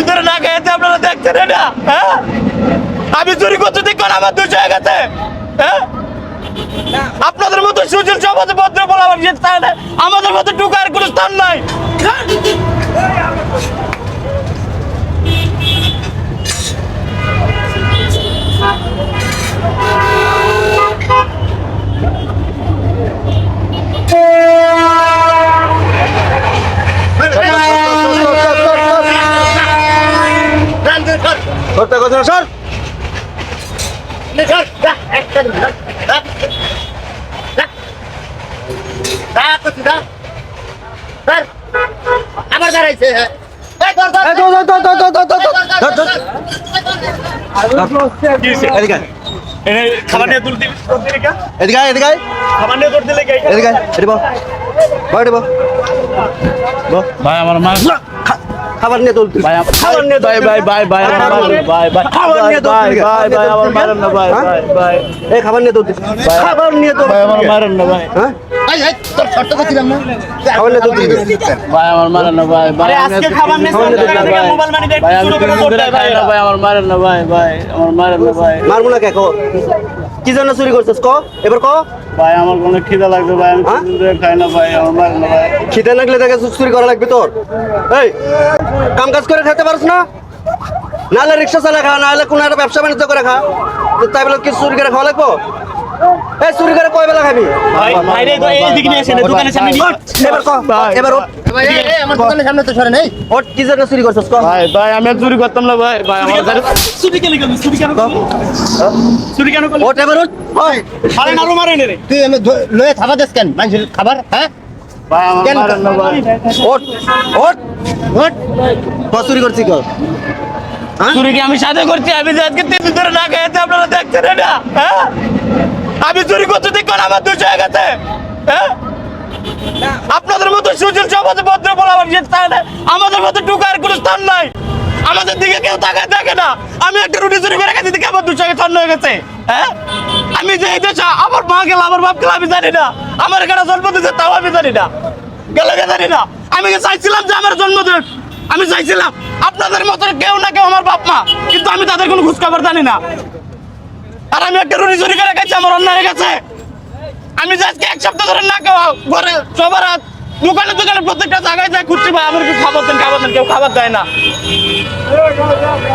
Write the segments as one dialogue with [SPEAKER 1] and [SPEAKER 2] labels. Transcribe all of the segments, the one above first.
[SPEAKER 1] দিন ধরে না খেয়েছে আপনারা দেখছেন এটা? হ্যাঁ? আমি চুরি করতে দেখুন, আমার দুশো হয়ে গেছে। হ্যাঁ? আপনাদের মতো সুশীল সমাজে ভদ্র বলা আমাদের মতো টুকার কোনো স্থান নাই।
[SPEAKER 2] হত্যা করছে না স্যার এদিকে এদিকে এদিকে এদিকে
[SPEAKER 1] ভাই আমার মা
[SPEAKER 2] খাবার নিয়ে তুলতে
[SPEAKER 1] ভাই খাবার নিয়ে
[SPEAKER 3] ভাই ভাই ভাই ভাই ভাই ভাই
[SPEAKER 2] খাবার নিয়ে তুলতে
[SPEAKER 3] ভাই ভাই আমার মারেন না ভাই
[SPEAKER 2] হ্যাঁ?
[SPEAKER 3] ভাই ভাই।
[SPEAKER 2] এই খাবার নিয়ে তুলতে খাবার নিয়ে তো
[SPEAKER 3] ভাই আমার মারেন না ভাই
[SPEAKER 2] হ্যাঁ মারবো না কে। কো জন্য চুরি করছিস? ক এবার ক।
[SPEAKER 3] ভাই আমার কোনো খিদে লাগবে ভাই আমি
[SPEAKER 2] হ্যাঁ?
[SPEAKER 3] তিন দিন ধরে খাই না ভাই আমার মারেন না ভাই।
[SPEAKER 2] খিদে লাগলে তাকে চুরি করা লাগবে তোর। এই কাম কাজ করে খেতে পারছ না? নাহলে রিক্সা চালা খা নাহলে কোনো একটা ব্যবসা বাণিজ্য করে খা। তো তাই বলে কি চুরি করে খাওয়া লাগবো? এই চুরি করে কয় বেলা খাবি?
[SPEAKER 1] ভাই ভাই রে এই দিকে নিয়ে আসেন দোকানের সামনে নিয়ে-
[SPEAKER 2] এবার ক এবার ওঠ।
[SPEAKER 4] ভাই, আমার দোকানের সামনে তো সরে নেই।
[SPEAKER 2] ওঠ কি জন্য চুরি করছিস ক?
[SPEAKER 3] ভাই ভাই আমি চুরি করতাম না ভাই। ভাই আমার
[SPEAKER 1] চুরি কেন করলি? চুরি কেন করলি? চুরি কেন করলি?
[SPEAKER 2] ওঠ এবার ওঠ।
[SPEAKER 1] মারেন আরও মারেন এরে।
[SPEAKER 4] তুই আমি লয়ে থাবা দেস কেন? মানুষের খাবার হ্যাঁ?
[SPEAKER 3] ভাই আমার? মারেন না ভাই।
[SPEAKER 2] ওঠ ওঠ।
[SPEAKER 4] ওঠ।
[SPEAKER 2] ক চুরি করছিস ক? হ্যাঁ?
[SPEAKER 1] চুরি কি আমি সাথে করছি? আমি আজকে তিন দিন ধরে না খেয়েছে আপনারা দেখছেন এটা হ্যাঁ? আমি চুরি করতে দেখবেন আমার দুশো হয়ে গেছে। হ্যাঁ? আপনাদের মতো সুশীল সমাজে ভদ্র বলা যে স্থান আমাদের মতো টুকার কোনো স্থান নাই। আমাদের দিকে কেউ তাকায় দেখে না। আমি একটা রুটি চুরি করে গেছি দেখে আমার দুশো ছন্ন হয়ে গেছে। হ্যাঁ? আমি যে দেশে, আমার মা গেল আমার বাপ গেল আমি জানি না। আমার এখানে জন্ম দিতে তাও আমি জানি না। গেলে কে জানি না? আমি চাইছিলাম যে আমার জন্ম দেন আমি চাইছিলাম আপনাদের মতো কেউ না কেউ আমার বাপ মা। কিন্তু আমি তাদের কোনো খোঁজখবর জানি না। আর আমি একটা রুটি চুরি করে গেছি আমার অন্যায় গেছে আমি আজকে এক সপ্তাহ ধরে না খাওয়া, ঘরে সবার হাত, দোকানে দোকানে প্রত্যেকটা জায়গায় যাই খুঁজছি, ভাই, আমার কি খাবার দেন খাবার দেন, কেউ খাবার দেয় না।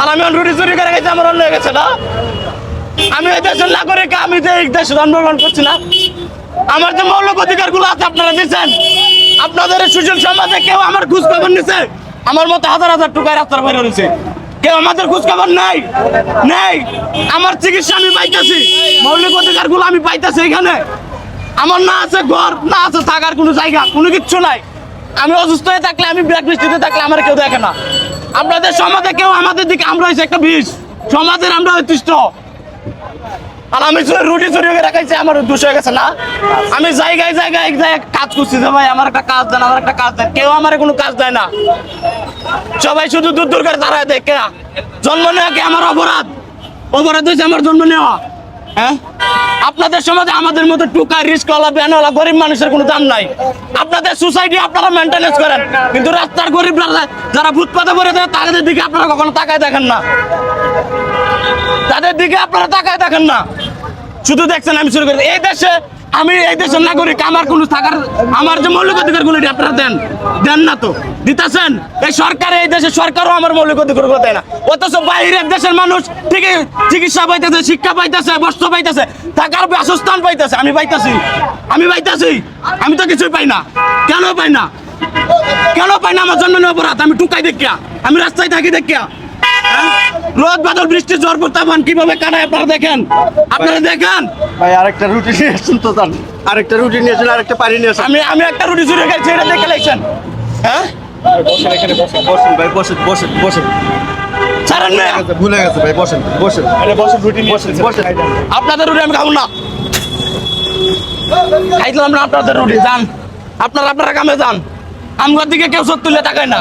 [SPEAKER 1] আর আমি রুটি চুরি করে গেছি আমার অন্য হয়ে গেছে না। আমি এই দেশের নাগরিক, আমি যে এই দেশে জন্মগ্রহণ করছি না, আমার যে মৌলিক অধিকারগুলো আছে, আপনারা দিচ্ছেন আপনাদের সুশীল সমাজে কেউ আমার খোঁজ খবর নিছে? আমার মতো হাজার হাজার টুকায় রাস্তার বাইরে রয়েছে। কেউ আমাদের খোঁজখবর নাই? নেই। আমার চিকিৎসা আমি পাইতেছি। মৌলিক অধিকারগুলো আমি পাইতেছি এখানে। আমার না আছে ঘর, না আছে থাকার কোনো জায়গা, কোনো কিচ্ছু নাই। আমি অসুস্থ হয়ে থাকলে, আমি ব্ল্যাক লিস্টিতে থাকলে আমার কেউ দেখে না। আপনাদের সমাজে কেউ আমাদের দিকে, আমরা হয়েছে একটা বিষ। সমাজের আমরা অতিষ্ঠ আর আমি রুটি চুরি করে রাখাইছি আমার দোষ হয়ে গেছে না। আমি জায়গায় জায়গায় জায়গায় কাজ করছি যে ভাই, আমার একটা কাজ দেন, আমার একটা কাজ দেন। কেউ আমার কোনো কাজ দেয় না। সবাই শুধু দূর দূর করে দাঁড়ায় না জন্ম নেওয়া কি আমার অপরাধ? অপরাধ হয়েছে আমার জন্ম নেওয়া। হ্যাঁ? আপনাদের সমাজে আমাদের মতো টুকা, রিস্কওয়ালা ব্যানওয়ালা গরিব মানুষের কোনো দাম নাই। আপনাদের সোসাইটি আপনারা মেনটেনেন্স করেন। কিন্তু রাস্তার গরিবরা যারা ফুটপাতে পড়ে থাকে, তাদের দিকে আপনারা কখনো তাকায় দেখেন না। তাদের দিকে আপনারা তাকায় দেখেন না। শুধু দেখছেন আমি শুরু করি। এই দেশে আমি এই দেশের নাগরিক, আমার কোনো থাকার, আমার যে মৌলিক অধিকারগুলো আপনারা দেন। দেন না তো। দিতেছেন? এই সরকার, এই দেশের সরকারও আমার মৌলিক অধিকারগুলো দেয় না। অথচ বাইরের দেশের মানুষ ঠিকই চিকিৎসা পাইতেছে, শিক্ষা পাইতেছে, বস্ত্র পাইতেছে, থাকার বাসস্থান পাইতেছে। আমি পাইতেছি। আমি পাইতেছি। আমি তো কিছুই পাই না। কেন পাই না? কেন পাই না আমার জন্ম নেওয়া অপরাধ? আমি টুকাই দেখিয়া। আমি রাস্তায় থাকি দেখিয়া? রোদ বাদল বৃষ্টি ঝড় তাপমান কীভাবে কাটায় আপনারা দেখেন? আপনারা দেখেন?
[SPEAKER 2] ভাই আরেকটা রুটি নিয়ে আসুন তো তার আরেকটা রুটি নিয়ে আসুন আরেকটা পানি নিয়ে আসুন।
[SPEAKER 1] আমি আমি একটা রুটি চুরি খাইছি এটা দেখে লেখছেন হ্যাঁ?
[SPEAKER 2] বসেন এখানে বসেন বসেন ভাই বসেন বসেন বসেন।
[SPEAKER 1] ছাড়েন না।
[SPEAKER 2] ভুলে গেছে ভাই বসেন বসেন।
[SPEAKER 1] বসে রুটি
[SPEAKER 2] বসেন বসেন।
[SPEAKER 1] আপনাদের রুটি আমি খাব না। খাইছিলাম না আপনাদের রুটি যান আপনারা আপনারা কামে যান। আমার দিকে কেউ চোখ তুলে তাকায় না।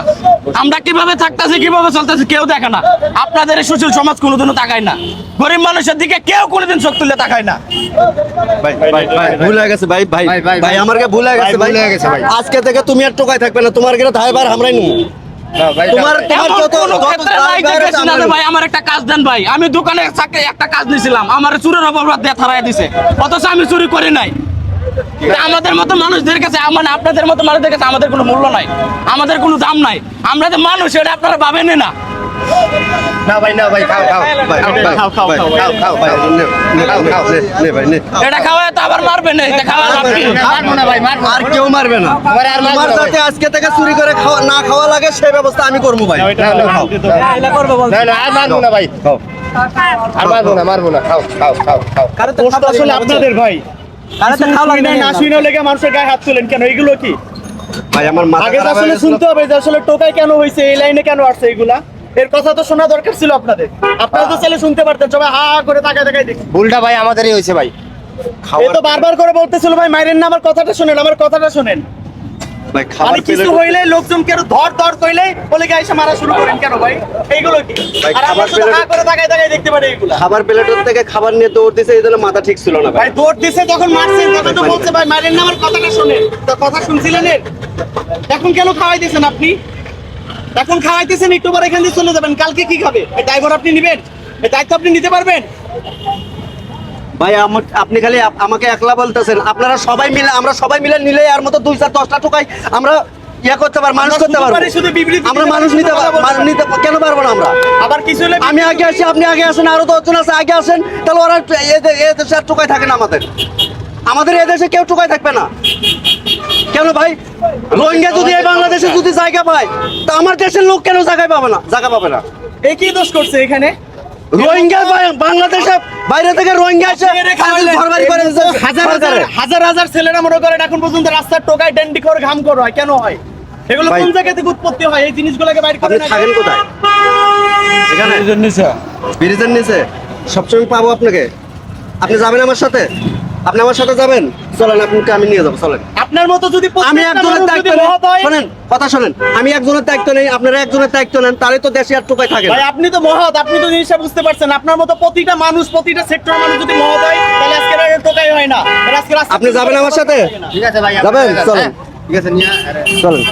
[SPEAKER 1] আমরা কীভাবে থাকতেছি কীভাবে চলতেছি কেউ দেখে না। আপনাদের এই সুশীল সমাজ কোনোদিনও তাকায় না। গরিব মানুষের দিকে কেউ কোনোদিন চোখ তুলে তাকায় না।
[SPEAKER 2] ভাই ভাই ভাই ভুল হয়ে গেছে ভাই ভাই। আমার ভুল হয়ে গেছে। আজকে থেকে তুমি আর টোকাই থাকবে না তোমার গেলে ধাইবার আমরাই নিব
[SPEAKER 4] ভাই,
[SPEAKER 2] তোমার যত
[SPEAKER 1] ভাই আমার একটা কাজ দেন ভাই। আমি দোকানে একটা কাজ নিয়েছিলাম আমার চুরের অপরাধ দিয়ে থারাই দিছে। অথচ আমি চুরি করি নাই। আমাদের মতো মানুষদের কাছে মানে আপনাদের মতো মানুষদের কাছে আমাদের কোনো মূল্য নাই। আমাদের কোনো দাম নাই। আমরা যে মানুষ এটা আপনারা ভাবেন না।
[SPEAKER 4] না ভাই না ভাই খাও খাও
[SPEAKER 2] ভাই,
[SPEAKER 4] খাও, খাও খাও খাও খাও খাও
[SPEAKER 2] ভাই,
[SPEAKER 4] খাও
[SPEAKER 2] নে, নে,
[SPEAKER 4] খাও,
[SPEAKER 2] নে,
[SPEAKER 4] খাও।
[SPEAKER 2] নে, নে ভাই, নে।
[SPEAKER 1] এটা খাওয়ায় তো আবার মারবে না এটা খাওয়া লাভ
[SPEAKER 4] মারবো না ভাই মারবো
[SPEAKER 2] আর কেউ মারবে না।
[SPEAKER 4] তোমার আর মারবো না,
[SPEAKER 2] যাতে আজকে থেকে চুরি করে খাওয়া না খাওয়া লাগে সেই ব্যবস্থা আমি করব ভাই।
[SPEAKER 4] না, না, খাও। না না আর মারবো না ভাই।
[SPEAKER 2] খাও।
[SPEAKER 4] আর মারবো না মারবো না। খাও খাও খাও খাও।
[SPEAKER 3] কষ্ট আসলে আপনাদের ভাই। শুই না না শুই না। লেগে মানুষের গায়ে হাত তোলেন কেন? এগুলো কি?
[SPEAKER 2] ভাই আমার
[SPEAKER 3] আগে আসলে শুনতে হবে যে আসলে টোকাই কেন হয়েছে এই লাইনে কেন আসছে এগুলা? এর কথা তো শোনা দরকার ছিল আপনাদের। আপনারা তো চাইলে শুনতে পারতেন সবাই হা হা করে তাকায় তাকায় দেখি
[SPEAKER 4] ভুলটা ভাই আমাদেরই হয়েছে ভাই।
[SPEAKER 3] তো বারবার করে বলতেছিল ভাই মাইরেন না আমার কথাটা শুনেন আমার কথাটা শুনেন। মানে কিছু হইলে লোকজন কেন ধর ধর কইলে বলে গায়ে এসে মারা শুরু করেন কেন ভাই? এইগুলো কি? আর আমরা শুধু হা করে তাকায় তাকায় দেখতে পারি এগুলা
[SPEAKER 2] খাবার প্লেটের থেকে খাবার নিয়ে দৌড় দিছে এই জন্য মাথা ঠিক ছিল না ভাই।
[SPEAKER 3] দৌড় দিছে যখন মারছেন তখন তো বলছে ভাই মারেন না আমার কথাটা শুনেন। তো কথা শুনছিলেন? এখন কেন খাওয়াই দিয়েছেন আপনি? এখন খাওয়াইতেছেন একটু পরে এখান দিয়ে চলে যাবেন। কালকে কি খাবে? ড্রাইভার আপনি নেবেন? এই দায়িত্ব আপনি নিতে পারবেন?
[SPEAKER 2] ভাই আপনি খালি আমাকে একলা বলতেছেন। আপনারা সবাই মিলে আমরা সবাই মিলে নিলে আর মতো দুই চার দশটা টোকাই আমরা ইয়া করতে পারব মানুষ করতে পারব। আমরা মানুষ নিতে কেন পারব না আমরা?
[SPEAKER 3] আবার কিছু
[SPEAKER 2] আমি আগে আসি আপনি আগে আসেন আরও দশজন আছে আগে আসেন তাহলে ওরা দেশে আর টোকাই থাকে না আমাদের। আমাদের এ দেশে কেউ টোকাই থাকবে না। কেন ভাই? রোহিঙ্গা যদি এই বাংলাদেশে যদি জায়গা পায় তা আমার দেশের লোক কেন জায়গায় পাবে না? জায়গা পাবে না।
[SPEAKER 3] এই কি দোষ করছে এখানে?
[SPEAKER 2] রোহিঙ্গা বাংলাদেশে বাইরে থেকে রোহিঙ্গা এসে
[SPEAKER 3] হাজার হাজার হাজার হাজার ছেলেরা মনে করেন এখন পর্যন্ত রাস্তার টোকায় ড্যান্ডি করে ঘাম করা হয়। কেন হয়? এগুলো কোন জায়গা থেকে উৎপত্তি হয়? এই জিনিসগুলোকে বাইরে করে
[SPEAKER 2] থাকেন কোথায়? এখানে? ব্রিজের নিচে? সবসময় পাবো আপনাকে। আপনি যাবেন আমার সাথে? আপনি আমার সাথে যাবেন? চলেন আপনাকে আমি নিয়ে যাব চলেন।
[SPEAKER 3] আপনার মতো যদি
[SPEAKER 2] আমি একজনের দায়িত্ব শোনেন কথা শোনেন। আমি একজনের দায়িত্ব নেই আপনারা একজনের দায়িত্ব নেন তাহলে তো দেশে আর টোকাই থাকে।
[SPEAKER 3] ভাই আপনি তো মহৎ আপনি তো জিনিসটা বুঝতে পারছেন। আপনার মতো প্রতিটা মানুষ প্রতিটা সেক্টর মানুষ যদি মহৎ হয় তাহলে আজকে আর টোকাই হয় না। আজকে
[SPEAKER 2] আপনি যাবেন আমার সাথে?
[SPEAKER 4] ঠিক আছে ভাই
[SPEAKER 2] যাবেন? চলেন।
[SPEAKER 4] হ্যাঁ? ঠিক আছে নিয়ে
[SPEAKER 2] চলেন।